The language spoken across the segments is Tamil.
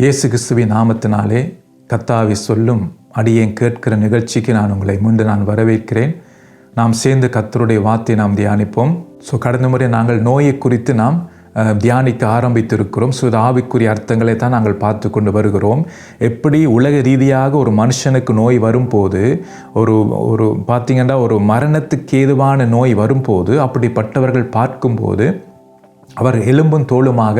இயேசு கிறிஸ்துவின் நாமத்தினாலே கத்தாவி சொல்லும் அடியேன் கேட்கிற நிகழ்ச்சிக்கு நான் உங்களை மீண்டும் நான் வரவேற்கிறேன். நாம் சேர்ந்து கத்தருடைய வார்த்தை நாம் தியானிப்போம். ஸோ கடந்த முறை நாங்கள் நோயை குறித்து நாம் தியானிக்க ஆரம்பித்திருக்கிறோம். ஸோ இது ஆவிக்குரிய அர்த்தங்களை தான் நாங்கள் பார்த்து கொண்டு வருகிறோம். எப்படி உலக ரீதியாக ஒரு மனுஷனுக்கு நோய் வரும்போது ஒரு ஒரு பார்த்திங்கன்னா ஒரு மரணத்துக்கு ஏதுவான நோய் வரும்போது அப்படிப்பட்டவர்கள் பார்க்கும்போது அவர் எலும்பும் தோலுமாக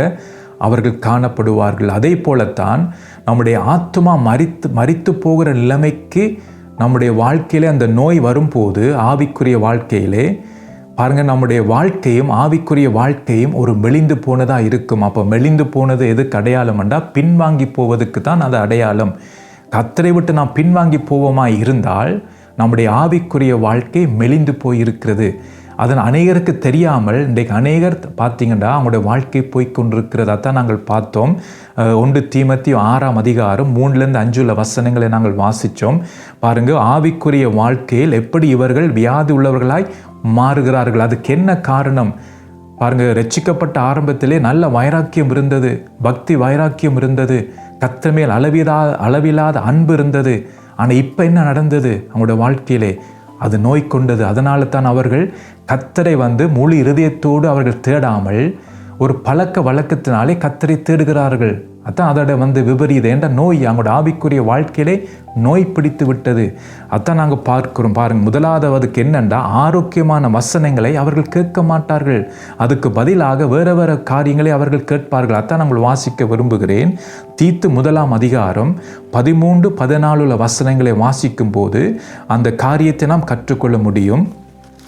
அவர்கள் காணப்படுவார்கள். அதே போலத்தான் நம்முடைய ஆத்மா மறித்து மறித்து போகிற நிலைமைக்கு நம்முடைய வாழ்க்கையிலே அந்த நோய் வரும்போது ஆவிக்குரிய வாழ்க்கையிலே பாருங்கள் நம்முடைய வாழ்க்கையும் ஆவிக்குரிய வாழ்க்கையும் ஒரு மெலிந்து போனதாக இருக்கும். அப்போ மெலிந்து போனது எதுக்கு அடையாளம் என்றால் பின்வாங்கி போவதுக்கு தான் அது அடையாளம். கத்தரை விட்டு நாம் பின்வாங்கி போவோமா இருந்தால் நம்முடைய ஆவிக்குரிய வாழ்க்கை மெலிந்து போயிருக்கிறது. அதன் அநேகருக்கு தெரியாமல் இன்றைக்கு அநேகர் பார்த்தீங்கன்னா அவங்களுடைய வாழ்க்கை போய்கொண்டிருக்கிறதா தான் நாங்கள் பார்த்தோம். ஒன்று தீமத்தி ஆறாம் அதிகாரம் மூணுலேருந்து அஞ்சுள்ள வசனங்களை நாங்கள் வாசித்தோம் பாருங்கள் ஆவிக்குரிய வாழ்க்கையில் எப்படி இவர்கள் வியாதி உள்ளவர்களாய் மாறுகிறார்கள்? அதுக்கு என்ன காரணம்? பாருங்கள் ரட்சிக்கப்பட்ட ஆரம்பத்திலே நல்ல வைராக்கியம் இருந்தது பக்தி வைராக்கியம் இருந்தது கத்தமேல் அளவிலா அளவில்லாத அன்பு இருந்தது. ஆனால் இப்போ என்ன நடந்தது? அவங்களோட வாழ்க்கையிலே அது நோய் கொண்டது. அதனால தான் அவர்கள் கத்தரை வந்து முழு இருதயத்தோடு அவர்கள் தேடாமல் ஒரு பழக்க வழக்கத்தினாலே கத்தரை தேடுகிறார்கள். அதான் அதோட வந்து விபரீதம். என்ற நோய்? அவங்களோட ஆவிக்குரிய வாழ்க்கையிலே நோய் பிடித்து விட்டது. அதான் நாங்கள் பார்க்கிறோம். பாருங்க முதலாவதுக்கு என்னென்றா ஆரோக்கியமான வசனங்களை அவர்கள் கேட்க மாட்டார்கள். அதுக்கு பதிலாக வேற வேறு காரியங்களை அவர்கள் கேட்பார்கள். அதான் நாங்கள் வாசிக்க விரும்புகிறேன். தீத்து முதலாம் அதிகாரம் பதிமூன்று பதினாலுள்ள வசனங்களை வாசிக்கும் போது அந்த காரியத்தை நாம் கற்றுக்கொள்ள முடியும்.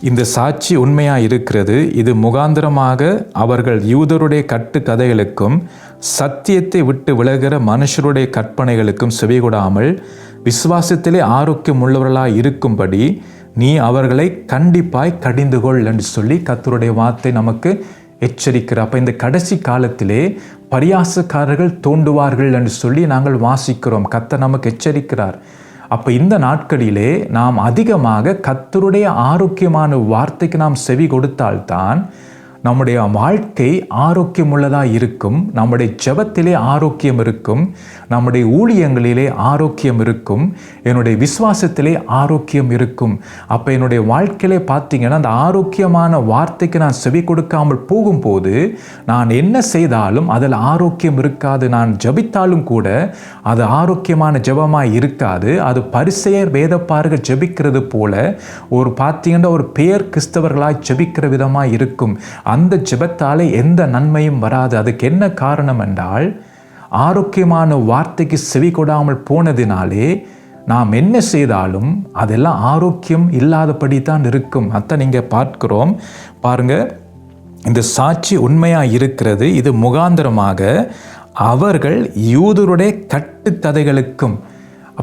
இந்த சாட்சி உண்மையாக இருக்கிறது. இது முகாந்திரமாக அவர்கள் யூதருடைய கட்டுக்கதைகளுக்கும் சத்தியத்தை விட்டு விலகிற மனுஷருடைய கற்பனைகளுக்கும் செவிகொடாமல் விசுவாசத்திலே ஆரோக்கியம் உள்ளவர்களாக இருக்கும்படி நீ அவர்களை கண்டிப்பாய் கடிந்து கொள் என்று சொல்லி கத்தருடைய வார்த்தை நமக்கு எச்சரிக்கிறார். அப்போ இந்த கடைசி காலத்திலே பரியாசக்காரர்கள் தோண்டுவார்கள் என்று சொல்லி நாங்கள் வாசிக்கிறோம். கத்தை நமக்கு எச்சரிக்கிறார். அப்போ இந்த நாட்களிலே நாம் அதிகமாக கத்தருடைய ஆரோக்கியமான வார்த்தைக்கு நாம் செவி கொடுத்தால்தான் நம்முடைய வாழ்க்கை ஆரோக்கியமுள்ளதாக இருக்கும் நம்முடைய ஜபத்திலே ஆரோக்கியம் இருக்கும் நம்முடைய ஊழியங்களிலே ஆரோக்கியம் இருக்கும் என்னுடைய விசுவாசத்திலே ஆரோக்கியம் இருக்கும். அப்போ என்னுடைய வாழ்க்கையிலே பார்த்தீங்கன்னா அந்த ஆரோக்கியமான வார்த்தைக்கு நான் செவி கொடுக்காமல் போகும்போது நான் என்ன செய்தாலும் அதில் ஆரோக்கியம் இருக்காது. நான் ஜெபித்தாலும் கூட அது ஆரோக்கியமான ஜெபமாக இருக்காது. அது பரிசெயர் வேதப்பார்கள் ஜெபிக்கிறது போல ஒரு பார்த்தீங்கன்னா ஒரு பெயர் கிறிஸ்தவர்களாய் ஜெபிக்கிற விதமாக இருக்கும். அந்த ஜெபத்தாலே எந்த நன்மையும் வராது. அதுக்கு என்ன காரணம் என்றால் ஆரோக்கியமான வார்த்தைக்கு செவி கொடாமல் போனதினாலே நாம் என்ன செய்தாலும் அதெல்லாம் ஆரோக்கியம் இல்லாதபடி தான் இருக்கும். அத்தை நீங்கள் பார்க்கிறோம். பாருங்க இந்த சாட்சி உண்மையாக இருக்கிறது. இது முகாந்திரமாக அவர்கள் யூதருடைய கட்டுக்கதைகளுக்கும்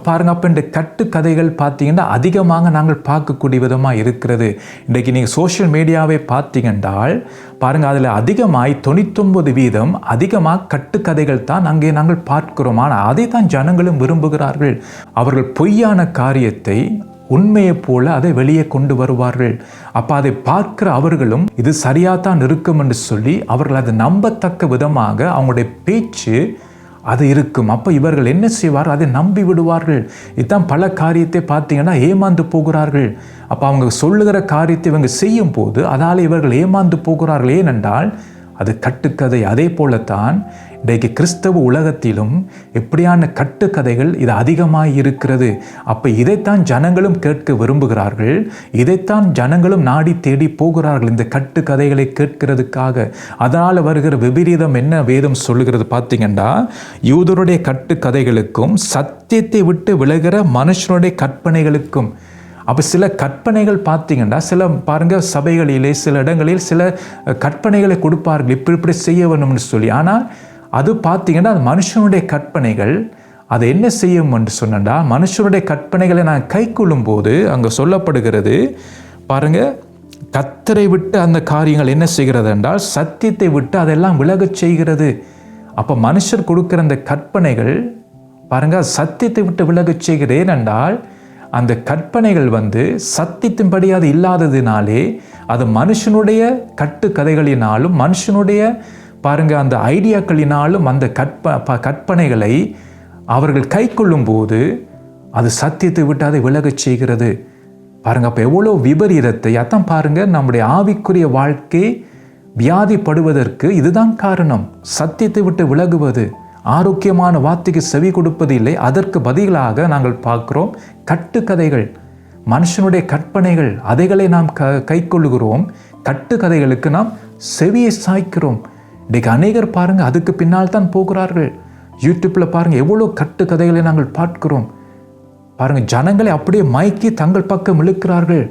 பாருங்க அப்போ இந்த கட்டுக்கதைகள் பார்த்தீங்கன்னா அதிகமாக நாங்கள் பார்க்கக்கூடிய விதமாக இருக்கிறது. இன்றைக்கு நீங்கள் சோஷியல் மீடியாவை பார்த்தீங்கன்றால் பாருங்கள் அதில் அதிகமாய் தொண்ணூத்தொம்பது வீதம் அதிகமாக கட்டுக்கதைகள் தான் அங்கே நாங்கள் பார்க்கிறோம். ஆனால் அதை தான் ஜனங்களும் விரும்புகிறார்கள். அவர்கள் பொய்யான காரியத்தை உண்மையைப் போல அதை வெளியே கொண்டு வருவார்கள். அப்போ அதை பார்க்கிற அவர்களும் இது சரியாக தான் இருக்கும் என்று சொல்லி அவர்கள் அதை நம்பத்தக்க விதமாக அவங்களுடைய பேச்சு அது இருக்கும். அப்போ இவர்கள் என்ன செய்வார் அதை நம்பி விடுவார்கள். இதுதான் பல காரியத்தை பார்த்தீங்கன்னா ஏமாந்து போகிறார்கள். அப்போ அவங்க சொல்லுகிற காரியத்தை இவங்க செய்யும் போது அதால் இவர்கள் ஏமாந்து போகிறார்கள் ஏனென்றால் அது கட்டுக்கதை. அதே போலத்தான் இன்றைக்கு கிறிஸ்தவ உலகத்திலும் எப்படியான கட்டுக்கதைகள் இது அதிகமாக இருக்கிறது? அப்போ இதைத்தான் ஜனங்களும் கேட்க விரும்புகிறார்கள். இதைத்தான் ஜனங்களும் நாடி தேடி போகிறார்கள் இந்த கட்டுக்கதைகளை கேட்கிறதுக்காக. அதனால் வருகிற விபரீதம் என்ன வேதம் சொல்லுகிறது பார்த்தீங்கன்னா யூதருடைய கட்டுக்கதைகளுக்கும் சத்தியத்தை விட்டு விலகிற மனுஷனுடைய கற்பனைகளுக்கும். அப்போ சில கற்பனைகள் பார்த்தீங்கன்னா சில பாருங்க சபைகளிலே சில இடங்களில் சில கற்பனைகளை கொடுப்பார்கள். இப்படி இப்படி செய்ய வேணும்னு சொல்லி. ஆனால் அது பார்த்தீங்கன்னா அது மனுஷனுடைய கற்பனைகள். அதை என்ன செய்யும் என்று சொன்னா மனுஷனுடைய கற்பனைகளை நான் கை போது அங்கே சொல்லப்படுகிறது பாருங்கள் கத்தரை விட்டு அந்த காரியங்கள் என்ன செய்கிறது என்றால் சத்தியத்தை விட்டு அதெல்லாம் விலகச் செய்கிறது. அப்போ மனுஷர் கொடுக்குற அந்த கற்பனைகள் பாருங்கள் சத்தியத்தை விட்டு விலகச் செய்கிறேன் என்றால் அந்த கற்பனைகள் வந்து சத்தியத்தின்படி அது இல்லாததினாலே அது மனுஷனுடைய கட்டுக்கதைகளினாலும் மனுஷனுடைய பாருங்கள் அந்த ஐடியாக்களினாலும் அந்த கற்ப கற்பனைகளை அவர்கள் கை கொள்ளும்போது அது சத்தியத்தை விட்டு அதை விலகச் செய்கிறது. பாருங்க அப்போ எவ்வளோ விபரீதத்தை அதான் பாருங்கள் நம்முடைய ஆவிக்குரிய வாழ்க்கை வியாதிப்படுவதற்கு இதுதான் காரணம். சத்தியத்தை விட்டு விலகுவது. ஆரோக்கியமான வார்த்தைக்கு செவி கொடுப்பது இல்லை. அதற்கு பதிலாக நாங்கள் பார்க்கிறோம் கட்டுக்கதைகள். மனுஷனுடைய கற்பனைகள் அதைகளை நாம் க கைக்கொள்ளுகிறோம் கட்டுக்கதைகளுக்கு நாம் செவியை சாய்க்கிறோம். இன்றைக்கு அநேகர் பாருங்கள் அதுக்கு பின்னால் தான் போகிறார்கள். யூடியூப்பில் பாருங்கள் எவ்வளோ கட்டுக்கதைகளை நாங்கள் பார்க்கிறோம். பாருங்கள் ஜனங்களை அப்படியே மயக்கி தங்கள் பக்கம் இழுக்கிறார்கள்.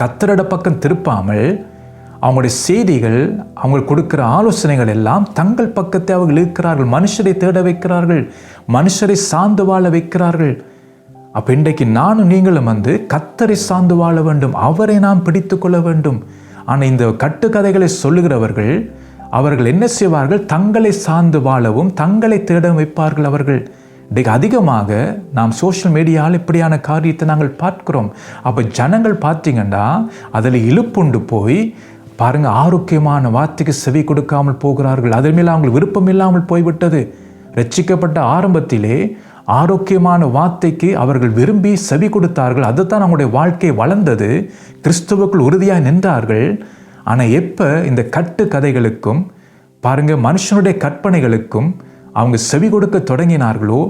கத்தரட பக்கம் திருப்பாமல் அவங்களுடைய செய்திகள் அவங்க கொடுக்குற ஆலோசனைகள் எல்லாம் தங்கள் பக்கத்தை அவர்கள் இருக்கிறார்கள் மனுஷரை தேட வைக்கிறார்கள் மனுஷரை சார்ந்து வாழ வைக்கிறார்கள். அப்போ இன்றைக்கு நானும் நீங்களும் வந்து கத்தரை சார்ந்து வாழ வேண்டும் அவரை நாம் பிடித்து கொள்ள வேண்டும். ஆனால் இந்த கட்டுக்கதைகளை சொல்லுகிறவர்கள் அவர்கள் என்ன செய்வார்கள்? தங்களை சார்ந்து வாழவும் தங்களை தேட வைப்பார்கள் அவர்கள். இன்றைக்கு அதிகமாக நாம் சோஷியல் மீடியாவில் இப்படியான காரியத்தை நாங்கள் பார்க்கிறோம். அப்போ ஜனங்கள் பார்த்தீங்கன்னா அதில் இழுப்புண்டு போய் பாருங்கள் ஆரோக்கியமான வார்த்தைக்கு செவி கொடுக்காமல் போகிறார்கள். அதன் மேலே அவங்களுக்கு விருப்பம் இல்லாமல் போய்விட்டது. ரட்சிக்கப்பட்ட ஆரம்பத்திலே ஆரோக்கியமான வார்த்தைக்கு அவர்கள் விரும்பி செவி கொடுத்தார்கள். அதுதான் அவங்களுடைய வாழ்க்கை வளர்ந்தது. கிறிஸ்துவுக்குள் உறுதியாக நின்றார்கள். ஆனால் எப்போ இந்த கட்டு கதைகளுக்கும் பாருங்கள் மனுஷனுடைய கற்பனைகளுக்கும் அவங்க செவி கொடுக்க தொடங்கினார்களோ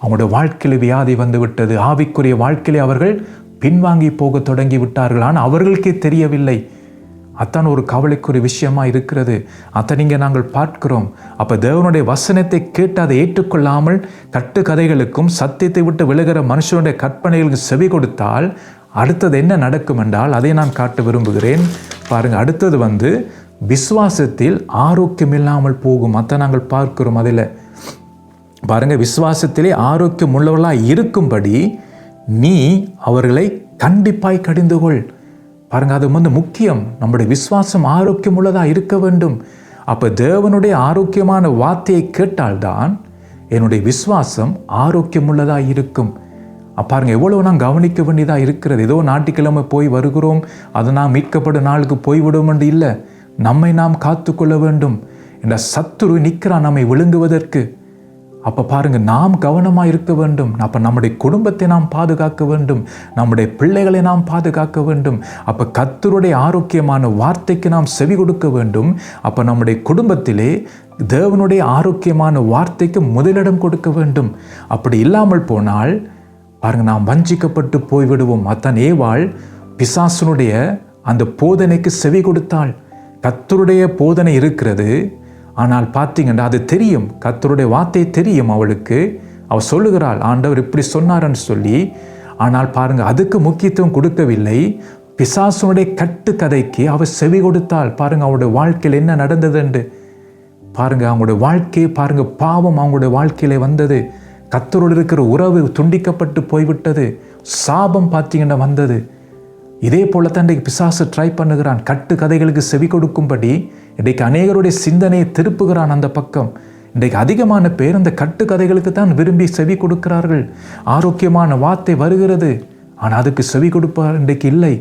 அவங்களுடைய வாழ்க்கையில் வியாதி வந்துவிட்டது ஆவிக்குரிய வாழ்க்கையிலே அவர்கள் பின்வாங்கி போக தொடங்கி விட்டார்கள். ஆனால் அவர்களுக்கே தெரியவில்லை. அத்தான் ஒரு கவலைக்குரிய விஷயமா இருக்கிறது. அத்தை நீங்கள் நாங்கள் பார்க்கிறோம். அப்ப தேவனுடைய வசனத்தை கேட்டு அதை ஏற்றுக்கொள்ளாமல் கட்டு கதைகளுக்கும் சத்தியத்தை விட்டு விலகிற மனுஷனுடைய கற்பனைகளுக்கு செவி கொடுத்தால் அடுத்தது என்ன நடக்கும் என்றால் அதை நான் காட்ட விரும்புகிறேன். பாருங்கள் அடுத்தது வந்து விசுவாசத்தில் ஆரோக்கியம் இல்லாமல் போகும். அதை நாங்கள் பார்க்கிறோம் அதில். பாருங்கள் விசுவாசத்திலே ஆரோக்கியம் உள்ளவர்களாக இருக்கும்படி நீ அவர்களை கண்டிப்பாய் கடிந்து கொள். பாருங்கள் அது வந்து முக்கியம். நம்முடைய விசுவாசம் ஆரோக்கியம் உள்ளதாக இருக்க வேண்டும். அப்போ தேவனுடைய ஆரோக்கியமான வார்த்தையை கேட்டால்தான் என்னுடைய விசுவாசம் ஆரோக்கியம் உள்ளதாக இருக்கும். பாருங்க எவ்வளோ நாம் கவனிக்க வேண்டியதாக இருக்கிறது. ஏதோ ஞாயிற்றுக்கிழமை போய் வருகிறோம் அது நாம் மீட்கப்படும் நாளுக்கு போய்விடும் என்று இல்லை. நம்மை நாம் காத்துக்கொள்ள வேண்டும். என்ற சத்துரு நிற்கிறான் நம்மை விழுங்குவதற்கு. அப்போ பாருங்க நாம் கவனமாக இருக்க வேண்டும். அப்போ நம்முடைய குடும்பத்தை நாம் பாதுகாக்க வேண்டும். நம்முடைய பிள்ளைகளை நாம் பாதுகாக்க வேண்டும். அப்போ கத்தருடைய ஆரோக்கியமான வார்த்தைக்கு நாம் செவி கொடுக்க வேண்டும். அப்போ நம்முடைய குடும்பத்திலே தேவனுடைய ஆரோக்கியமான வார்த்தைக்கு முதலிடம் கொடுக்க வேண்டும். அப்படி இல்லாமல் போனால் பாருங்கள் நாம் வஞ்சிக்கப்பட்டு போய்விடுவோம். அத்தான் ஏவாள் பிசாசனுடைய அந்த போதனைக்கு செவி கொடுத்தாள். கத்தருடைய போதனை இருக்கிறது. ஆனால் பார்த்தீங்கன்னா அது தெரியும். கத்தருடைய வார்த்தை தெரியும் அவளுக்கு. அவள் சொல்லுகிறாள் ஆண்டவர் இப்படி சொன்னார்ன்னு சொல்லி. ஆனால் பாருங்க அதுக்கு முக்கியத்துவம் கொடுக்கவில்லை. பிசாசனுடைய கட்டுக்கதைக்கு அவள் செவி கொடுத்தாள். பாருங்க அவளுடைய வாழ்க்கையில் என்ன நடந்தது என்று. பாருங்க அவங்களுடைய வாழ்க்கையை பாருங்க பாவம் அவங்களுடைய வாழ்க்கையில வந்தது. கத்தரோடு இருக்கிற உறவு துண்டிக்கப்பட்டு போய்விட்டது. சாபம் பார்த்தீங்கன்னா வந்தது. இதே போல தான் இன்றைக்கு பிசாசு ட்ரை பண்ணுகிறான். கட்டு கதைகளுக்கு செவி கொடுக்கும்படி இன்றைக்கு அநேகருடைய சிந்தனையை திருப்புகிறான் அந்த பக்கம். இன்றைக்கு அதிகமான பேர் அந்த கட்டு கதைகளுக்கு தான் விரும்பி செவி கொடுக்கிறார்கள். ஆரோக்கியமான வார்த்தை வருகிறது. ஆனால் அதுக்கு செவி கொடுப்பார் இன்றைக்கு இல்லை.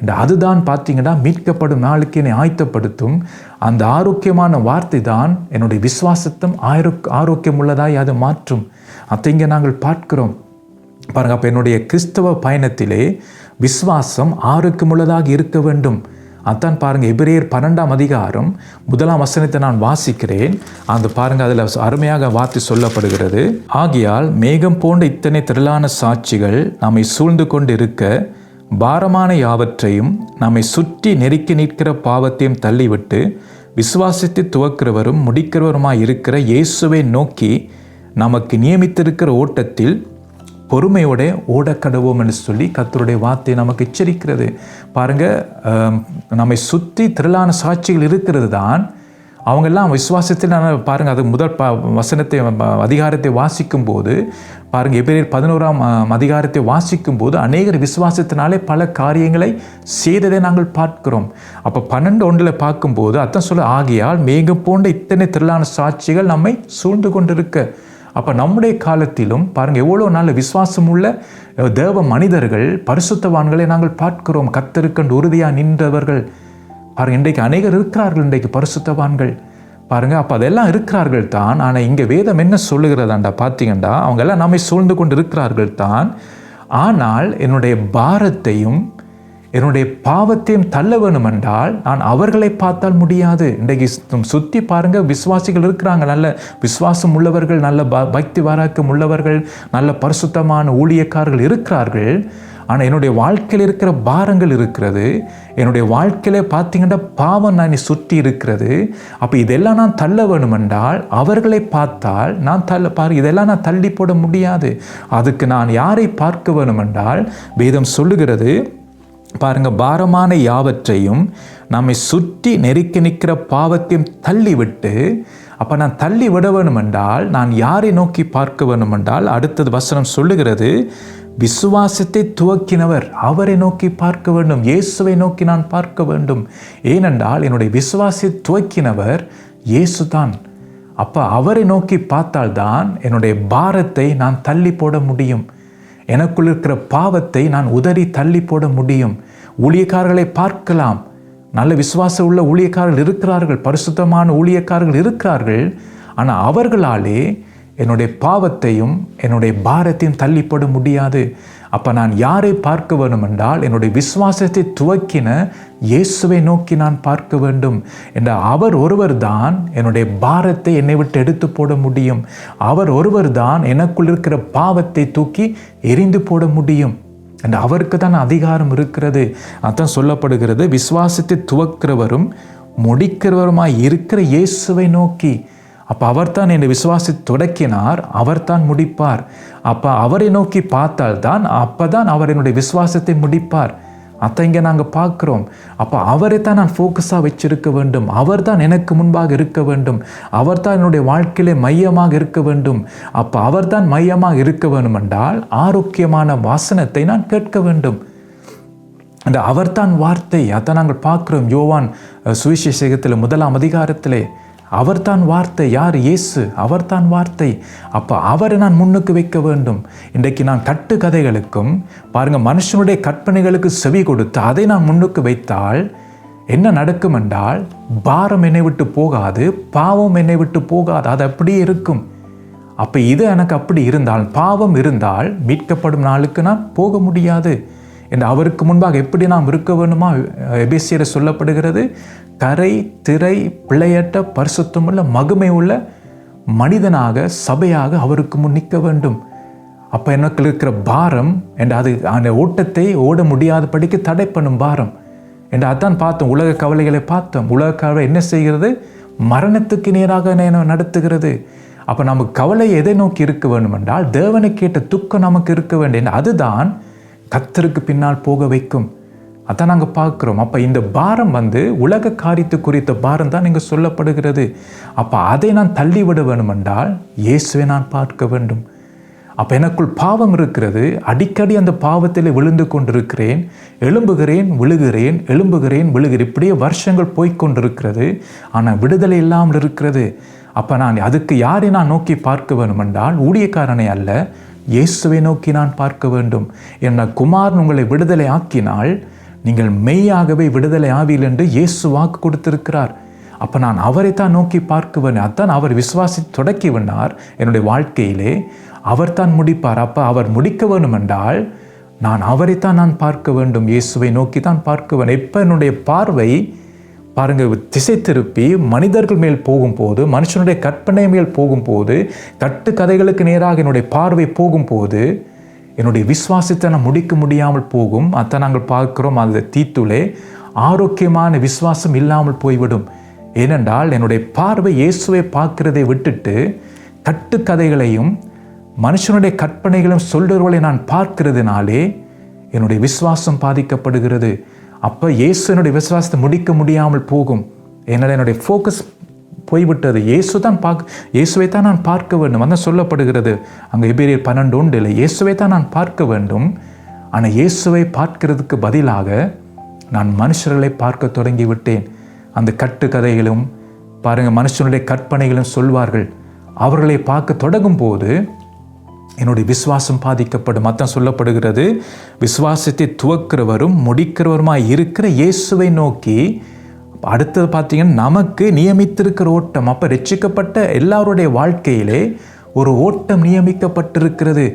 இந்த அதுதான் பார்த்தீங்கன்னா மீட்கப்படும் நாளுக்கு என்னை ஆயத்தப்படுத்தும். அந்த ஆரோக்கியமான வார்த்தை தான் என்னுடைய விசுவாசத்தம் ஆரோக் ஆரோக்கியம் உள்ளதாய் அது மாற்றும். அதை இங்கே நாங்கள் பார்க்கிறோம். பாருங்க அப்போ என்னுடைய கிறிஸ்தவ பயணத்திலே விசுவாசம் ஆரோக்கியமுள்ளதாக இருக்க வேண்டும். அதான் பாருங்க எபிரேயர் பன்னெண்டாம் அதிகாரம் முதலாம் வசனத்தை நான் வாசிக்கிறேன். அந்த பாருங்க அதில் அருமையாக வார்த்தை சொல்லப்படுகிறது. ஆகையால் மேகம் போன்ற இத்தனை திரளான சாட்சிகள் நம்மை சூழ்ந்து கொண்டு இருக்க பாரமான யாவற்றையும் நம்மை சுற்றி நெருக்கி நிற்கிற பாவத்தையும் தள்ளிவிட்டு விசுவாசித்து துவக்கிறவரும் முடிக்கிறவருமாய் இருக்கிற இயேசுவை நோக்கி நமக்கு நியமித்திருக்கிற ஓட்டத்தில் பொறுமையோட ஓடக்கடவோம் என்று சொல்லி கத்தருடைய வார்த்தை நமக்கு எச்சரிக்கிறது. பாருங்க நம்மை சுற்றி திரளான சாட்சிகள் இருக்கிறது தான். அவங்கெல்லாம் விசுவாசத்தில் நான் பாருங்க அது முதல் ப வசனத்தை அதிகாரத்தை வாசிக்கும் போது பாருங்க எபிரேயர் பதினோராம் அதிகாரத்தை வாசிக்கும் போது அநேகர் விசுவாசத்தினாலே பல காரியங்களை செய்ததை நாங்கள் பார்க்கிறோம். அப்போ பன்னெண்டு ஒன்றில் பார்க்கும்போது அதான் சொல்ல ஆகியால் மேகம் போன்ற இத்தனை திரளான சாட்சிகள் நம்மை சூழ்ந்து கொண்டிருக்க. அப்போ நம்முடைய காலத்திலும் பாருங்கள் எவ்வளோ நல்ல விசுவாசம் உள்ள தேவ மனிதர்கள் பரிசுத்தவான்களை நாங்கள் பார்க்கிறோம். கத்தருக்கண்டு உறுதியாக நின்றவர்கள். பாருங்கள் இன்றைக்கு அநேகர் இருக்கிறார்கள் இன்றைக்கு பரிசுத்தவான்கள். பாருங்கள் அப்போ அதெல்லாம் இருக்கிறார்கள் தான். ஆனால் இங்கே வேதம் என்ன சொல்லுகிறதாண்டா பார்த்தீங்கண்டா அவங்க எல்லாம் நம்மை சூழ்ந்து கொண்டு இருக்கிறார்கள் தான். ஆனால் என்னுடைய பாரத்தையும் என்னுடைய பாவத்தையும் தள்ள வேணும் என்றால் நான் அவர்களை பார்த்தால் முடியாது. இன்றைக்கு சுற்றி சுத்தி பாருங்க விசுவாசிகள் இருக்கிறாங்க. நல்ல விசுவாசம் உள்ளவர்கள் நல்ல ப பக்தி வாராக்கம் உள்ளவர்கள் நல்ல பரிசுத்தமான ஊழியக்காரர்கள் இருக்கிறார்கள். ஆனால் என்னுடைய வாழ்க்கையில் இருக்கிற பாரங்கள் இருக்கிறது. என்னுடைய வாழ்க்கையில பார்த்தீங்கன்னா பாவம் நான் சுற்றி இருக்கிறது. அப்போ இதெல்லாம் நான் தள்ள வேணுமென்றால் அவர்களை பார்த்தால் நான் தள்ள பாரு இதெல்லாம் நான் தள்ளி போட முடியாது. அதுக்கு நான் யாரை பார்க்க வேணுமென்றால் வேதம் சொல்லுகிறது பாருங்கள் பாரமான யாவற்றையும் நம்மை சுற்றி நெருக்கி நிற்கிற பாவத்தையும் தள்ளிவிட்டு அப்போ நான் தள்ளி விட வேணுமென்றால் நான் யாரை நோக்கி பார்க்க வேணுமென்றால் அடுத்தது வசனம் சொல்லுகிறது விசுவாசத்தை துவக்கினவர் அவரை நோக்கி பார்க்க வேண்டும் இயேசுவை நோக்கி நான் பார்க்க வேண்டும் ஏனென்றால் என்னுடைய விசுவாசத்தை துவக்கினவர் இயேசு தான் அப்போ அவரை நோக்கி பார்த்தால்தான் என்னுடைய பாரத்தை நான் தள்ளி போட முடியும். எனக்குள் இருக்கிற பாவத்தை நான் உதறி தள்ளி போட முடியும். ஊழியக்காரர்களை பார்க்கலாம். நல்ல விசுவாசம் உள்ள ஊழியக்காரர்கள் இருக்கிறார்கள். பரிசுத்தமான ஊழியக்காரர்கள் இருக்கிறார்கள். ஆனால் அவர்களாலே என்னுடைய பாவத்தையும் என்னுடைய பாரத்தையும் தள்ளிப்பட முடியாது. அப்போ நான் யாரை பார்க்க வேண்டும் என்றால் என்னுடைய விசுவாசத்தை துவக்கின இயேசுவை நோக்கி நான் பார்க்க வேண்டும் என்ற அவர் ஒருவர் தான் என்னுடைய பாரத்தை என்னை விட்டு எடுத்து போட முடியும். அவர் ஒருவர் தான் எனக்குள் இருக்கிற பாவத்தை தூக்கி எரிந்து போட முடியும். என்ற அவருக்கு தான் அதிகாரம் இருக்கிறது. அதான் சொல்லப்படுகிறது. விசுவாசத்தை துவக்கிறவரும் முடிக்கிறவருமாய் இருக்கிற இயேசுவை நோக்கி. அப்போ அவர்தான் என்னை விசுவாசி தொடக்கினார் அவர் தான் முடிப்பார். அப்போ அவரை நோக்கி பார்த்தால்தான் அப்போ தான் அவர் என்னுடைய விசுவாசத்தை முடிப்பார். அத்தை இங்கே நாங்கள் பார்க்குறோம். அப்போ அவரை தான் நான் ஃபோக்கஸாக வச்சிருக்க வேண்டும். அவர் தான் எனக்கு முன்பாக இருக்க வேண்டும். அவர் தான் என்னுடைய வாழ்க்கையிலே மையமாக இருக்க வேண்டும். அப்போ அவர் தான் மையமாக இருக்க வேண்டும் என்றால் ஆரோக்கியமான வாசனத்தை நான் கேட்க வேண்டும். அந்த அவர்தான் வார்த்தை அதை நாங்கள் பார்க்குறோம். யோவான் சுவிசேஷகத்தில் முதலாம் அதிகாரத்திலே. அவர்தான் வார்த்தை யார்? இயேசு. அவர்தான் வார்த்தை. அப்போ அவரை நான் முன்னுக்கு வைக்க வேண்டும். இன்றைக்கு நான் கட்டு கதைகளுக்கும் பாருங்கள் மனுஷனுடைய கற்பனைகளுக்கு செவி கொடுத்து அதை நான் முன்னுக்கு வைத்தால் என்ன நடக்கும் என்றால் பாரம் என்னை விட்டு போகாது பாவம் என்னை விட்டு போகாது. அது அப்படியே இருக்கும். அப்போ இது எனக்கு அப்படி இருந்தால் பாவம் இருந்தால் மீட்கப்படும் நாளுக்கு நான் போக முடியாது. என்று அவருக்கு முன்பாக எப்படி நாம் இருக்க வேண்டுமா? எபேசியரை சொல்லப்படுகிறது கரை திரை பிள்ளையற்ற பரிசுத்தமுள்ள மகிமை உள்ள மனிதனாக சபையாக அவருக்கு முன் நிற்க வேண்டும். அப்போ எனக்கு இருக்கிற பாரம் என்று அது அந்த ஓட்டத்தை ஓட முடியாதபடிக்கு தடை பண்ணும் பாரம். என்று அதான் பார்த்தோம் உலக கவலைகளை பார்த்தோம். உலக கவலை என்ன செய்கிறது? மரணத்துக்கு நேராக என்ன நடத்துகிறது. அப்போ நமக்கு கவலை எதை நோக்கி இருக்க வேண்டும் என்றால் தேவனை கேட்ட துக்கம் நமக்கு இருக்க வேண்டும். அதுதான் கத்தருக்கு பின்னால் போக வைக்கும். அதான் நாங்கள் பார்க்குறோம். அப்போ இந்த பாரம் வந்து உலக காரியத்து குறித்த பாரம் தான் இங்கே சொல்லப்படுகிறது. அப்போ அதை நான் தள்ளிவிட வேண்டும் இயேசுவை நான் பார்க்க வேண்டும். அப்போ எனக்குள் பாவம் இருக்கிறது. அடிக்கடி அந்த பாவத்தில் விழுந்து கொண்டிருக்கிறேன். எழும்புகிறேன் விழுகிறேன் எழும்புகிறேன் விழுகிறேன். இப்படியே வருஷங்கள் போய்கொண்டிருக்கிறது ஆனால் விடுதலை இல்லாமல் இருக்கிறது. அப்போ நான் அதுக்கு யாரை நான் நோக்கி பார்க்க வேணுமென்றால் ஊழியக்காரனை அல்ல இயேசுவை நோக்கி நான் பார்க்க வேண்டும். என்ன குமாரன் உங்களை விடுதலை ஆக்கினால் நீங்கள் மெய்யாகவே விடுதலை ஆவீல் என்று இயேசு வாக்கு கொடுத்திருக்கிறார். அப்போ நான் அவரை தான் நோக்கி பார்க்குவேன் அதான் அவர் விசுவாசி தொடக்கி வந்தார் என்னுடைய வாழ்க்கையிலே. அவர் தான் முடிப்பார். அப்போ அவர் முடிக்க வேண்டும் என்றால் நான் அவரைத்தான் நான் பார்க்க வேண்டும். இயேசுவை நோக்கி தான் பார்க்குவேன் எப்போ என்னுடைய பார்வை பாருங்கள் திசை திருப்பி மனிதர்கள் மேல் போகும்போது மனுஷனுடைய கற்பனை மேல் போகும்போது கட்டு கதைகளுக்கு நேராக என்னுடைய பார்வை போகும்போது என்னுடைய விசுவாசத்தை நான் முடிக்க முடியாமல் போகும். அதை நாங்கள் பார்க்கிறோம் அந்த தீத்துளே. ஆரோக்கியமான விசுவாசம் இல்லாமல் போய்விடும். ஏனென்றால் என்னுடைய பார்வை இயேசுவை பார்க்கிறதை விட்டுட்டு கட்டுக்கதைகளையும் மனுஷனுடைய கற்பனைகளும் சொல்றவர்களை நான் பார்க்கிறதுனாலே என்னுடைய விசுவாசம் பாதிக்கப்படுகிறது. அப்போ இயேசு என்னுடைய விசுவாசத்தை முடிக்க முடியாமல் போகும். என்னோட என்னுடைய ஃபோக்கஸ் போய்விட்டது. இயேசு தான் பார்க்க இயேசுவை தான் நான் பார்க்க வேண்டும். அதான் சொல்லப்படுகிறது. அங்கே எபிரியர் பன்னெண்டு உண்டு இல்லை இயேசுவை தான் நான் பார்க்க வேண்டும். ஆனால் இயேசுவை பார்க்கிறதுக்கு பதிலாக நான் மனுஷர்களை பார்க்க தொடங்கி விட்டேன் அந்த கட்டுக்கதைகளும் பாருங்கள் மனுஷனுடைய கற்பனைகளும் சொல்வார்கள் அவர்களை பார்க்க தொடங்கும் போது என்னுடைய விசுவாசம் பாதிக்கப்படும். அதான் சொல்லப்படுகிறது விசுவாசத்தை துவக்கிறவரும் முடிக்கிறவருமாய் இருக்கிற இயேசுவை நோக்கி அடுத்தது பார்த்தீங்கன்னா நமக்கு நியமித்திருக்கிற ஓட்டம் அப்போ ரட்சிக்கப்பட்ட எல்லாருடைய வாழ்க்கையிலே ஒரு ஓட்டம் நியமிக்கப்பட்டிருக்கிறது.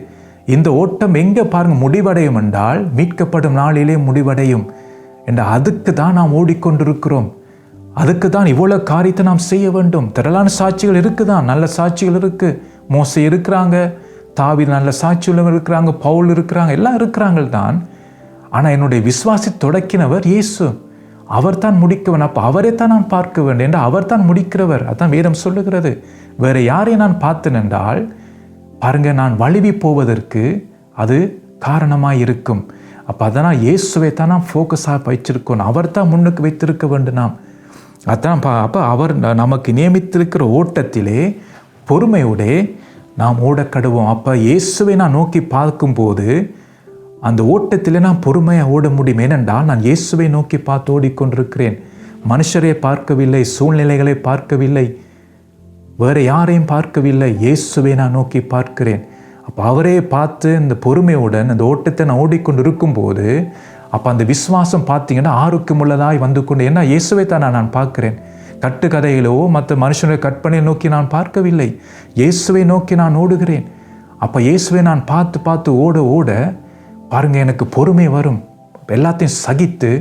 இந்த ஓட்டம் எங்கே பாருங்க முடிவடையும் என்றால் மீட்கப்படும் நாளிலே முடிவடையும். என்ற அதுக்கு தான் நாம் ஓடிக்கொண்டிருக்கிறோம். அதுக்கு தான் இவ்வளோ காரியத்தை நாம் செய்ய வேண்டும். திரளான சாட்சிகள் இருக்குதான் நல்ல சாட்சிகள் இருக்குது மோசம் இருக்கிறாங்க. தாவி நல்ல சாட்சிகள் இருக்கிறாங்க பவுல் இருக்கிறாங்க எல்லாம் இருக்கிறாங்கள் தான். ஆனால் என்னுடைய விசுவாசி தொடக்கினவர் இயேசு. அவர் தான் முடிக்கவன். அப்போ அவரை தான் நான் பார்க்க வேண்டும் என்று அவர் தான் முடிக்கிறவர். அதான் வேதம் சொல்லுகிறது. வேறு யாரை நான் பார்த்தேன் என்றால் பாருங்க நான் வழுவி போவதற்கு அது காரணமாக இருக்கும். அப்போ அதனால் இயேசுவை தான் நாம் ஃபோக்கஸாக வச்சிருக்கணும் அவர் தான் முன்னுக்கு வைத்திருக்க வேண்டும் நாம். அதான் பா அப்போ அவர் நமக்கு நியமித்திருக்கிற ஓட்டத்திலே பொறுமையோடே நாம் ஓடக்கடுவோம். அப்போ இயேசுவை நான் நோக்கி பார்க்கும்போது அந்த ஓட்டத்தில் நான் பொறுமையாக ஓட முடியும். ஏனென்றால் நான் இயேசுவை நோக்கி பார்த்து ஓடிக்கொண்டிருக்கிறேன். மனுஷரை பார்க்கவில்லை சூழ்நிலைகளை பார்க்கவில்லை வேறு யாரையும் பார்க்கவில்லை. இயேசுவை நான் நோக்கி பார்க்கிறேன். அப்போ அவரே பார்த்து இந்த பொறுமையுடன் அந்த ஓட்டத்தை நான் ஓடிக்கொண்டு இருக்கும்போது அப்போ அந்த விசுவாசம் பார்த்தீங்கன்னா ஆரோக்கியமுள்ளதாய் வந்து கொண்டு ஏன்னா இயேசுவை தான் நான் பார்க்குறேன்? பார்க்கிறேன் கட்டுக்கதையிலோ மற்ற மனுஷனுடைய கற்பனையை நோக்கி நான் பார்க்கவில்லை. இயேசுவை நோக்கி நான் ஓடுகிறேன். அப்போ இயேசுவை நான் பார்த்து பார்த்து ஓட ஓட பாருங்கள் எனக்கு பொறுமை வரும். எல்லாத்தையும் சகித்து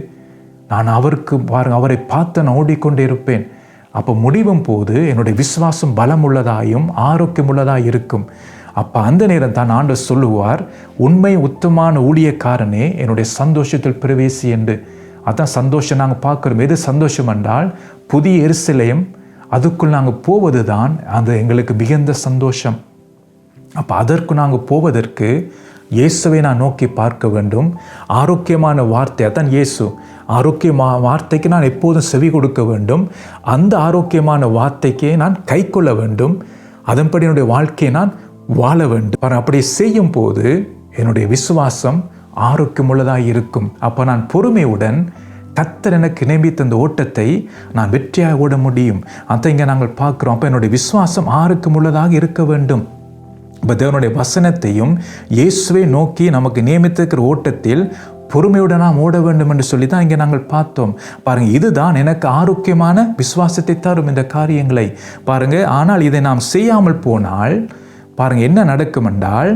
நான் அவருக்கு பாருங்கள் அவரை பார்த்து நான் ஓடிக்கொண்டே இருப்பேன். அப்போ முடிவும் போது என்னுடைய விசுவாசம் பலம் உள்ளதாயும் ஆரோக்கியம் உள்ளதாக இருக்கும். அப்போ அந்த நேரம் தான் ஆண்டவர் சொல்லுவார் உண்மை உத்தமான ஊழியக்காரனே என்னுடைய சந்தோஷத்தில் பிரவேசி என்று. அதான் சந்தோஷம் நாங்கள் பார்க்குறோம். எது சந்தோஷம் என்றால் புதிய எரிசிலையும் அதுக்குள் நாங்கள் போவது தான் அது எங்களுக்கு மிகுந்த சந்தோஷம். அப்போ அதற்கு நாங்கள் போவதற்கு இயேசுவை நான் நோக்கி பார்க்க வேண்டும். ஆரோக்கியமான வார்த்தை அதான் இயேசு. ஆரோக்கியமா வார்த்தைக்கு நான் எப்போதும் செவி கொடுக்க வேண்டும். அந்த ஆரோக்கியமான வார்த்தைக்கே நான் கை கொள்ள வேண்டும். அதன்படி என்னுடைய வாழ்க்கையை நான் வாழ வேண்டும். அப்படி செய்யும் போது என்னுடைய விசுவாசம் ஆரோக்கியமுள்ளதாக இருக்கும். அப்போ நான் பொறுமையுடன் கத்தர் எனக்கு நியமித்த அந்த ஓட்டத்தை நான் வெற்றியாக ஓட முடியும். அதை இங்கே நாங்கள் பார்க்குறோம். அப்போ என்னுடைய விசுவாசம் ஆரோக்கியமுள்ளதாக இருக்க வேண்டும். இப்போ தேவனுடைய வசனத்தையும் இயேசுவை நோக்கி நமக்கு நியமித்திருக்கிற ஓட்டத்தில் பொறுமையுடன் நாம் ஓட வேண்டும் என்று சொல்லி தான் இங்கே நாங்கள் பார்த்தோம். பாருங்க இதுதான் எனக்கு ஆரோக்கியமான விசுவாசத்தை தரும் இந்த காரியங்களை. பாருங்க ஆனால் இதை நாம் செய்யாமல் போனால் பாருங்க என்ன நடக்கும் என்றால்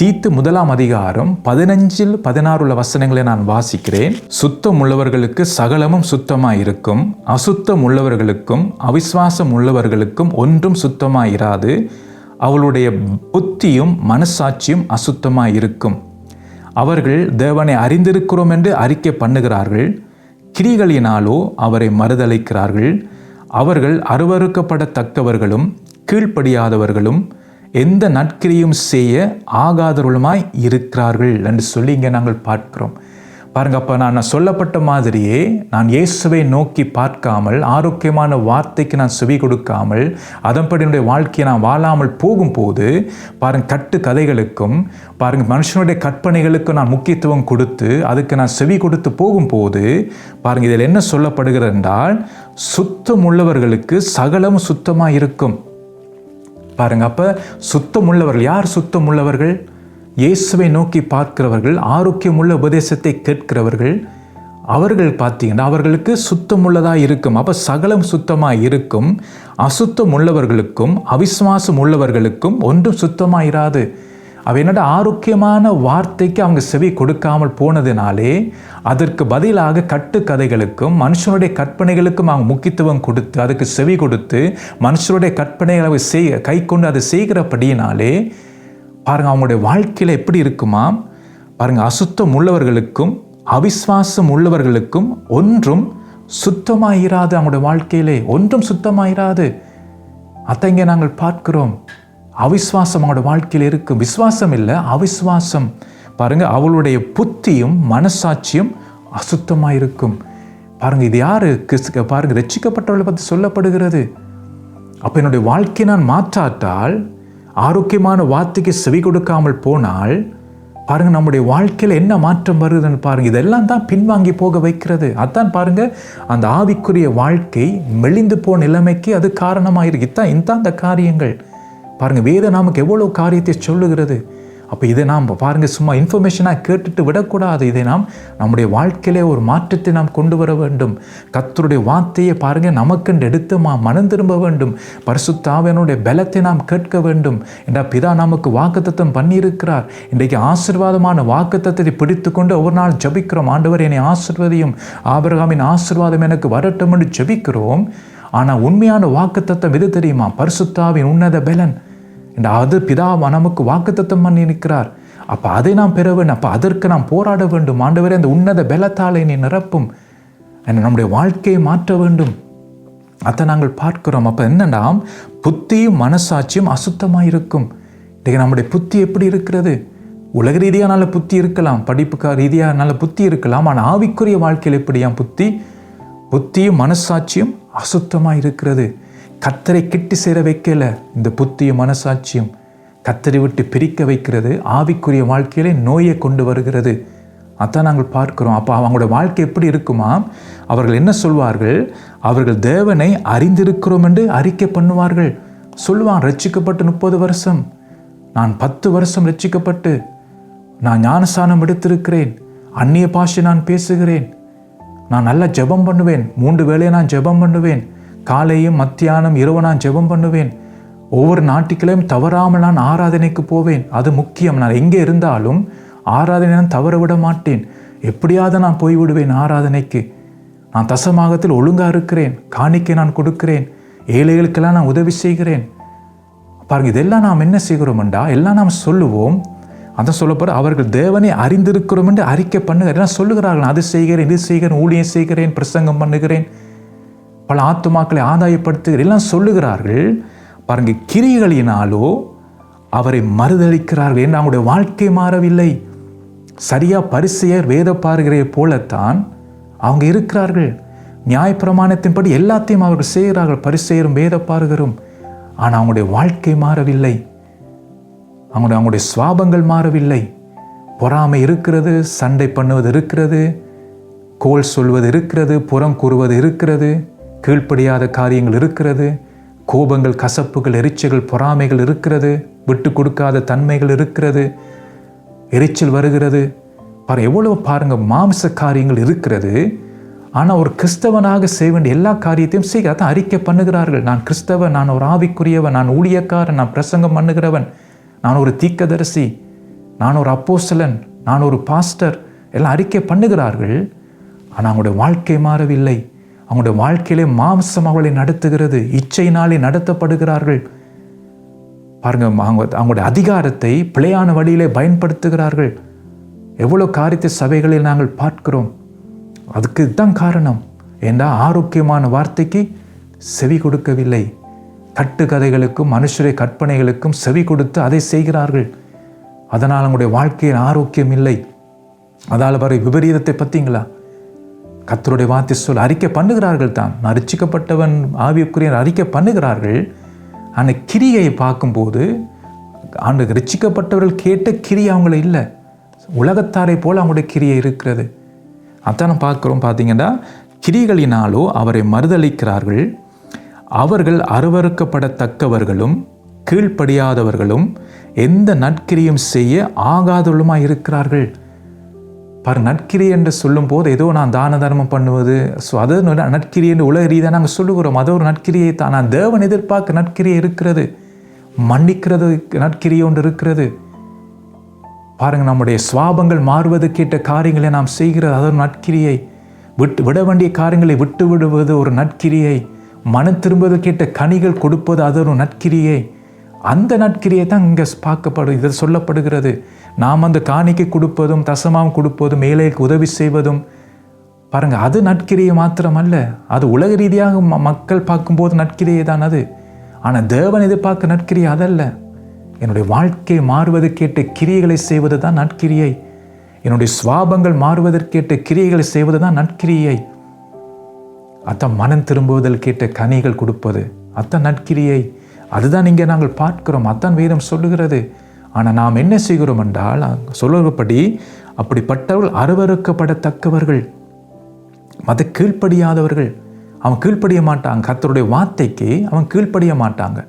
தீத்து முதலாம் அதிகாரம் பதினஞ்சில் பதினாறுள்ள வசனங்களை நான் வாசிக்கிறேன். சுத்தம் உள்ளவர்களுக்கு சகலமும் சுத்தமாக இருக்கும் அசுத்தம் உள்ளவர்களுக்கும் அவிசுவாசம் உள்ளவர்களுக்கும் ஒன்றும் சுத்தமாக இராது அவளுடைய புத்தியும் மனசாட்சியும் அசுத்தமாக இருக்கும் அவர்கள் தேவனை அறிந்திருக்கிறோம் என்று அறிக்கை பண்ணுகிறார்கள். கிரிகளினாலோ அவரை மறுதளிக்கிறார்கள் அவர்கள் அருவறுக்கப்படத்தக்கவர்களும் கீழ்ப்படியாதவர்களும் எந்த நற்கிரியும் செய்ய ஆகாதவர்களுமாய் இருக்கிறார்கள் என்று சொல்லி இங்கே நாங்கள் பார்க்கிறோம். பாருங்க அப்போ நான் சொல்லப்பட்ட மாதிரியே நான் இயேசுவை நோக்கி பார்க்காமல் ஆரோக்கியமான வார்த்தைக்கு நான் செவி கொடுக்காமல் அதன்படி என்னுடைய வாழ்க்கையை நான் வாழாமல் போகும்போது பாருங்க கட்டு கதைகளுக்கும் பாருங்க மனுஷனுடைய கற்பனைகளுக்கும் நான் முக்கியத்துவம் கொடுத்து அதுக்கு நான் செவி கொடுத்து போகும்போது பாருங்க இதில் என்ன சொல்லப்படுகிறது என்றால் சுத்தம் உள்ளவர்களுக்கு சகலம் சுத்தமாக இருக்கும் பாருங்க. அப்போ சுத்தம் உள்ளவர்கள் யார் சுத்தம் உள்ளவர்கள் இயேசுவை நோக்கி பார்க்கிறவர்கள் ஆரோக்கியமுள்ள உபதேசத்தை கேட்கிறவர்கள் அவர்கள் பார்த்தீங்கன்னா அவர்களுக்கு சுத்தமுள்ளதாக இருக்கும். அப்போ சகலம் சுத்தமாக இருக்கும். அசுத்தம் உள்ளவர்களுக்கும் அவிசுவாசம் உள்ளவர்களுக்கும் ஒன்றும் சுத்தமாக இராது. அவ என்னோட ஆரோக்கியமான வார்த்தைக்கு அவங்க செவி கொடுக்காமல் போனதினாலே அதற்கு பதிலாக கட்டுக்கதைகளுக்கும் மனுஷனுடைய கற்பனைகளுக்கும் அவங்க முக்கியத்துவம் கொடுத்து அதுக்கு செவி கொடுத்து மனுஷனுடைய கற்பனைகளை அவங்க செய் கை கொண்டு அதை செய்கிறபடியினாலே பாருங்கள் அவங்களுடைய வாழ்க்கையில் எப்படி இருக்குமா? பாருங்கள் அசுத்தம் உள்ளவர்களுக்கும் அவிஸ்வாசம் உள்ளவர்களுக்கும் ஒன்றும் சுத்தமாயிராது. அவங்களுடைய வாழ்க்கையிலே ஒன்றும் சுத்தமாயிராது. அதை இங்கே நாங்கள் பார்க்கிறோம். அவிஸ்வாசம் அவனோட வாழ்க்கையில் இருக்கும் விசுவாசம் இல்லை அவிஸ்வாசம். பாருங்கள் அவளுடைய புத்தியும் மனசாட்சியும் அசுத்தமாக இருக்கும். பாருங்கள் இது யார்? கிறிஸ்து பாருங்க ரட்சிக்கப்பட்டவர்களை பற்றி சொல்லப்படுகிறது. அப்போ என்னுடைய வாழ்க்கையை நான் மாற்றாட்டால் ஆரோக்கியமான வார்த்தைக்கு செவி கொடுக்காமல் போனால் பாருங்கள் நம்முடைய வாழ்க்கையில் என்ன மாற்றம் வருதுன்னு பாருங்கள் இதெல்லாம் தான் பின்வாங்கி போக வைக்கிறது. அதான் பாருங்க அந்த ஆவிக்குரிய வாழ்க்கை மெலிந்து போன நிலைமைக்கு அது காரணமாக இருக்கு இதான் இந்த அந்த காரியங்கள். பாருங்கள் வேதம் நமக்கு எவ்வளோ காரியத்தை சொல்லுகிறது. அப்போ இதை நாம் பாருங்கள் சும்மா இன்ஃபர்மேஷனாக கேட்டுட்டு விடக்கூடாது. இதை நாம் நம்முடைய வாழ்க்கையிலே ஒரு மாற்றத்தை நாம் கொண்டு வர வேண்டும். கத்தருடைய வார்த்தையை பாருங்கள் நமக்கென்று எடுத்து மா மனம் திரும்ப வேண்டும். பரிசுத்தாவியனுடைய பலத்தை நாம் கேட்க வேண்டும். என்ற பிதா நமக்கு வாக்குத்தத்தம் பண்ணியிருக்கிறார். இன்றைக்கு ஆசிர்வாதமான வாக்குத்தத்தை பிடித்து கொண்டு ஒவ்வொரு நாள் ஜபிக்கிறோம். ஆண்டவர் என்னை ஆசிர்வதியும் ஆபிரகாமின் ஆசிர்வாதம் எனக்கு வரட்டும் என்று ஜபிக்கிறோம். ஆனால் உண்மையான வாக்குத்தத்தம் எது தெரியுமா? பரிசுத்தாவின் உன்னத பலன். என்ற அது பிதாவா நமக்கு வாக்குத்தத்தம் பண்ணி நிற்கிறார். அப்போ அதை நாம் பெற வேண்டும். அப்போ அதற்கு நாம் போராட வேண்டும். ஆண்டவரே அந்த உன்னத பலத்தாலை நீ நிரப்பும். என்ன நம்முடைய வாழ்க்கையை மாற்ற வேண்டும். அதை நாங்கள் பார்க்கிறோம். அப்போ என்னன்னா புத்தியும் மனசாட்சியும் அசுத்தமாக இருக்கும் இன்றைக்கு நம்முடைய புத்தி எப்படி இருக்கிறது? உலக ரீதியாக நல்ல புத்தி இருக்கலாம். படிப்புக்கா ரீதியாக நல்ல புத்தி இருக்கலாம். ஆனால் ஆவிக்குரிய வாழ்க்கையில் எப்படியா புத்தி புத்தியும் மனசாட்சியும் அசுத்தமாக இருக்கிறது. கத்தரை கிட்டி சேர வைக்கல. இந்த புத்தியும் மனசாட்சியும் கத்தரை விட்டு பிரிக்க வைக்கிறது. ஆவிக்குரிய வாழ்க்கையிலே நோயை கொண்டு வருகிறது. அதான் நாங்கள் பார்க்கிறோம். அப்போ அவங்களோட வாழ்க்கை எப்படி இருக்குமா? அவர்கள் என்ன சொல்வார்கள்? அவர்கள் தேவனை அறிந்திருக்கிறோம் என்று அறிக்கை பண்ணுவார்கள். சொல்லுவான் ரட்சிக்கப்பட்டு முப்பது வருஷம். நான் பத்து வருஷம் ரட்சிக்கப்பட்டு நான் ஞானஸ்தானம் எடுத்திருக்கிறேன். அந்நிய பாஷை நான் பேசுகிறேன். நான் நல்லா ஜெபம் பண்ணுவேன். மூன்று வேளையை நான் ஜெபம் பண்ணுவேன். காலையும் மத்தியானம் இரவு நான் ஜெபம் பண்ணுவேன். ஒவ்வொரு நாட்டுக்கிழையும் தவறாமல் நான் ஆராதனைக்கு போவேன். அது முக்கியம். நான் எங்கே இருந்தாலும் ஆராதனை நான் தவற விட மாட்டேன். எப்படியாவது நான் போய்விடுவேன் ஆராதனைக்கு. நான் தசமாகத்தில் ஒழுங்காக இருக்கிறேன். காணிக்கை நான் கொடுக்கிறேன். ஏழைகளுக்கெல்லாம் நான் உதவி செய்கிறேன். பாருங்கள் இதெல்லாம் நாம் என்ன செய்கிறோம்டா எல்லாம் நாம் சொல்லுவோம் அதான் போகிற அவர்கள் தேவனை அறிந்திருக்கிறோம் என்று அறிக்கை பண்ணுங்க எல்லாம் சொல்லுகிறார்கள். அது செய்கிறேன் இது செய்கிறேன் ஊழியம் செய்கிறேன் பிரசங்கம் பண்ணுகிறேன். பல ஆத்துமாக்களை ஆதாயப்படுத்துகிறேன் எல்லாம் சொல்லுகிறார்கள். பாருங்க கிரிகளினாலோ அவரை மறுதளிக்கிறார்கள் என்று அவங்களுடைய வாழ்க்கை மாறவில்லை. சரியாக பரிசெயர் வேத பாருகிறே போலத்தான் அவங்க இருக்கிறார்கள். நியாயப்பிரமாணத்தின்படி எல்லாத்தையும் அவர்கள் செய்கிறார்கள் பரிசெயரும் வேத பாருகரும் ஆனால் அவங்களுடைய வாழ்க்கை மாறவில்லை. அவங்களுடைய அவங்களுடைய சுவாபங்கள் மாறவில்லை. பொறாமை இருக்கிறது சண்டை பண்ணுவது இருக்கிறது கோல் சொல்வது இருக்கிறது புறம் கூறுவது இருக்கிறது கீழ்ப்படியாத காரியங்கள் இருக்கிறது கோபங்கள் கசப்புகள் எரிச்சல்கள் பொறாமைகள் இருக்கிறது விட்டு கொடுக்காத தன்மைகள் இருக்கிறது எரிச்சல் வருகிறது. பாரு எவ்வளவு பாருங்க மாம்ச காரியங்கள் இருக்கிறது. ஆனால் ஒரு கிறிஸ்தவனாக செய்ய வேண்டிய எல்லா காரியத்தையும் செய்கிறதான் அறிக்கை பண்ணுகிறார்கள். நான் கிறிஸ்தவன் நான் ஒரு ஆவிக்குரியவன் நான் ஊழியக்காரன் நான் பிரசங்கம் பண்ணுகிறவன். நான் ஒரு தீக்கதரிசி நான் ஒரு அப்போசலன் நான் ஒரு பாஸ்டர் எல்லாம் அறிக்கை பண்ணுகிறார்கள். ஆனால் அவங்களுடைய வாழ்க்கை மாறவில்லை. அவங்களுடைய வாழ்க்கையிலே மாம்சம் அவளை நடத்துகிறது இச்சையினாலே நடத்தப்படுகிறார்கள். பாருங்க அவங்க அவங்களுடைய அதிகாரத்தை பிழையான வழியிலே பயன்படுத்துகிறார்கள். எவ்வளோ காரியத்தை சபைகளில் நாங்கள் பார்க்கிறோம். அதுக்கு இதுதான் காரணம். ஏண்டா ஆரோக்கியமான வார்த்தைக்கு செவி கொடுக்கவில்லை. கட்டுக்கதைகளுக்கும் மனுஷரை கற்பனைகளுக்கும் செவி கொடுத்து அதை செய்கிறார்கள். அதனால் அவங்களுடைய வாழ்க்கையில் ஆரோக்கியம் இல்லை. அதால் வரை விபரீதத்தை பார்த்தீங்களா கத்தருடைய வார்த்தை சொல் அறிக்கை பண்ணுகிறார்கள் தான் நான் ரட்சிக்கப்பட்டவன் அறிக்கை பண்ணுகிறார்கள். ஆனால் கிரியை பார்க்கும்போது ஆண்டு ரட்சிக்கப்பட்டவர்கள் கேட்ட கிரியை அவங்கள இல்லை. உலகத்தாரை போல் அவங்களுடைய கிரியை இருக்கிறது. அதான் பார்க்குறோம் பார்த்தீங்கன்னா கிரிகளினாலோ அவரை மறுதளிக்கிறார்கள். அவர்கள் அருவறுக்கப்படத்தக்கவர்களும் கீழ்ப்படியாதவர்களும் எந்த நற்கிரியும் செய்ய ஆகாதவர்களுமாய் இருக்கிறார்கள். பாரு நட்கிரி என்று சொல்லும்போது ஏதோ நான் தான தர்மம் பண்ணுவது ஸோ அது நற்கிரி என்று உலக ரீதியாக நாங்கள் சொல்லுகிறோம். அது ஒரு நற்கிரியை தான். நான் தேவன் எதிர்பார்க்க நட்கிரியை இருக்கிறது. மன்னிக்கிறது நட்கிரியை ஒன்று இருக்கிறது. பாருங்க நம்முடைய சுவாபங்கள் மாறுவது கேட்ட காரியங்களை நாம் செய்கிறது. அது ஒரு நற்கிரியை. விட்டு விட வேண்டிய காரியங்களை விட்டு விடுவது ஒரு நற்கிரியை. மனம் திரும்பது கேட்ட கனிகள் கொடுப்பது அது ஒரு நற்கிரியை. அந்த நற்கிரியை தான் இங்கே பார்க்கப்படும் இது சொல்லப்படுகிறது. நாம் அந்த காணிக்கை கொடுப்பதும் தசமாம் கொடுப்பதும் ஏழைக்கு உதவி செய்வதும் பாருங்க அது நட்கிரியை மாத்திரமல்ல. அது உலக ரீதியாக ம- மக்கள் பார்க்கும்போது நற்கிரியை தான் அது. ஆனால் தேவன் எதிர்பார்க்க நற்கிரியை அதல்ல. என்னுடைய வாழ்க்கை மாறுவதற்கேற்ற கிரியைகளை செய்வது தான் நட்கிரியை என்னுடைய சுவாபங்கள் மாறுவதற்கேற்ற கிரியைகளை செய்வது தான் நட்கிரியை அதான் மனம் திரும்புவதில் கேட்ட கனிகள் கொடுப்பது. அத்தான் நற்கிரியை. அதுதான் இங்கே நாங்கள் பார்க்கிறோம். அதான் வேதம் சொல்லுகிறது. ஆனால் நாம் என்ன செய்கிறோம் என்றால் சொல்லப்படி அப்படிப்பட்டவர்கள் அருவறுக்கப்படத்தக்கவர்கள் மத கீழ்ப்படியாதவர்கள். அவன் கீழ்ப்படிய மாட்டாங்க கத்தருடைய வார்த்தைக்கு அவன் கீழ்ப்படிய மாட்டாங்க.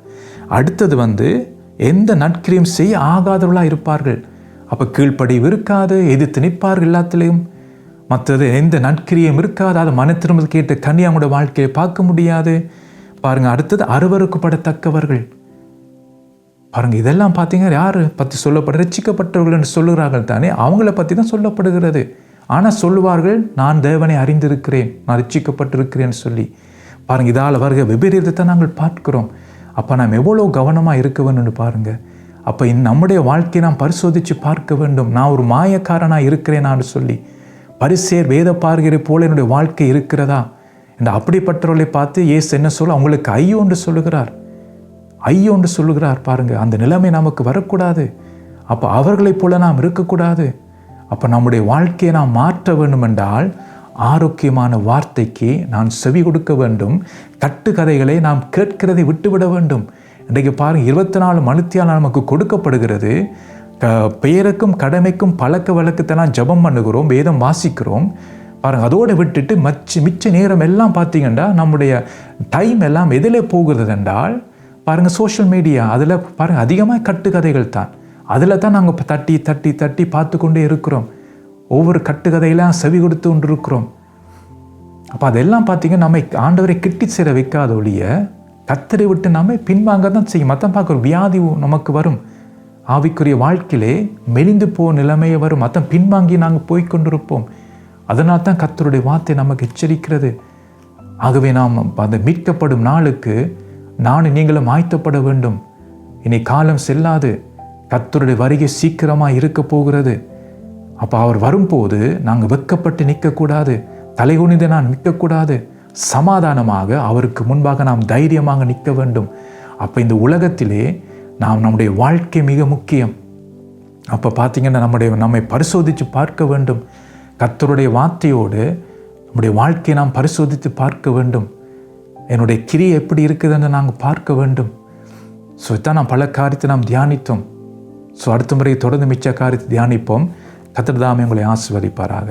அடுத்தது வந்து எந்த நற்கிரியும் செய்ய ஆகாதவர்களாக இருப்பார்கள். அப்போ கீழ்ப்படிவு இருக்காது எதிர்த்து நிற்பார்கள் எல்லாத்துலேயும். மற்றது எந்த நற்கிரியும் இருக்காது அதை மன திரும்பல் கேட்டு கனி அவங்களோட வாழ்க்கையை பார்க்க முடியாது. பாருங்க அடுத்தது அருவருக்குப்படத்தக்கவர்கள் பாருங்க இதெல்லாம் பார்த்தீங்க யார்? பற்றி சொல்லப்பட ரசிக்கப்பட்டவர்கள் என்று சொல்லுகிறார்கள் தானே அவங்கள பற்றி தான் சொல்லப்படுகிறது. ஆனால் சொல்லுவார்கள் நான் தேவனை அறிந்திருக்கிறேன் நான் ரசிக்கப்பட்டிருக்கிறேன் சொல்லி. பாருங்க இதால் வருக விபரீதத்தை நாங்கள் பார்க்கிறோம். அப்போ நாம் எவ்வளோ கவனமாக இருக்க வேணும்னு பாருங்க. அப்போ இன் நம்முடைய வாழ்க்கையை நாம் பரிசோதித்து பார்க்க வேண்டும். நான் ஒரு மாயக்காரனாக நான் சொல்லி. பரிசேர் வேத பார்கிற போல என்னுடைய வாழ்க்கை இருக்கிறதா? என்று அப்படிப்பட்டவர்களை பார்த்து ஏசு என்ன சொல்ல அவங்களுக்கு ஐயோன்னு சொல்லுகிறார். ஐயோன்னு சொல்லுகிறார் பாருங்க. அந்த நிலைமை நமக்கு வரக்கூடாது. அப்போ அவர்களைப் போல நாம் இருக்கக்கூடாது. அப்போ நம்முடைய வாழ்க்கையை நாம் மாற்ற வேண்டும் என்றால் ஆரோக்கியமான வார்த்தைக்கு நான் செவி கொடுக்க வேண்டும். கட்டுக்கதைகளை நாம் கேட்கிறதை விட்டுவிட வேண்டும். இன்றைக்கு பாருங்கள் இருபத்தி நாலு மணித்தியால் நமக்கு கொடுக்கப்படுகிறது. க பெயருக்கும் கடமைக்கும் பழக்க வழக்கத்தெல்லாம் ஜெபம் பண்ணுகிறோம் வேதம் வாசிக்கிறோம். பாருங்க அதோடு விட்டுட்டு மச்ச மிச்ச நேரம் எல்லாம் பார்த்தீங்கன்னா நம்முடைய டைம் எல்லாம் எதில் போகிறது என்றால் பாருங்கள் சோஷியல் மீடியா அதில் பாருங்கள் அதிகமாக கட்டுக்கதைகள் தான். அதில் தான் நாங்கள் இப்போ தட்டி தட்டி தட்டி பார்த்து கொண்டே இருக்கிறோம். ஒவ்வொரு கட்டுக்கதையெல்லாம் செவி கொடுத்து கொண்டு இருக்கிறோம் அப்போ அதெல்லாம் பார்த்தீங்கன்னா நம்ம ஆண்டவரை கிட்டி சேர வைக்காத ஒழிய கத்தரை விட்டு நம்ம பின்வாங்க தான் செய்யும். மற்ற பார்க்குற வியாதி நமக்கு வரும். ஆவிக்குரிய வாழ்க்கையிலே மெலிந்து போ நிலைமையை வரும். அதான் பின்வாங்கி நாங்கள் போய் கொண்டிருப்போம் அதனால் தான் கத்தருடைய வார்த்தை நமக்கு எச்சரிக்கிறது. ஆகவே நாம் அந்த மீட்கப்படும் நாளுக்கு நான் நீங்களும் ஆயத்தப்பட வேண்டும். இனி காலம் செல்லாது. கத்தருடைய வருகை சீக்கிரமாக இருக்க போகிறது. அப்போ அவர் வரும்போது நாங்கள் வெக்கப்பட்டு நிற்கக்கூடாது. தலைகுனிந்து நான் நிற்கக்கூடாது. சமாதானமாக அவருக்கு முன்பாக நாம் தைரியமாக நிற்க வேண்டும். அப்போ இந்த உலகத்திலே நாம் நம்முடைய வாழ்க்கை மிக முக்கியம். அப்போ பார்த்தீங்கன்னா நம்முடைய நம்மை பரிசோதித்து பார்க்க வேண்டும். கத்தருடைய வார்த்தையோடு நம்முடைய வாழ்க்கையை நாம் பரிசோதித்து பார்க்க வேண்டும். என்னுடைய கிரியை எப்படி இருக்குதுன்னு நாங்கள் பார்க்க வேண்டும். ஸோ இதான் நாம் பல காரியத்தை நாம் தியானித்தோம். ஸோ அடுத்த முறை தொடர்ந்து மிச்ச காரியத்தை தியானிப்போம். கத்திரதாமே உங்களை ஆசிர்வதிப்பாராக.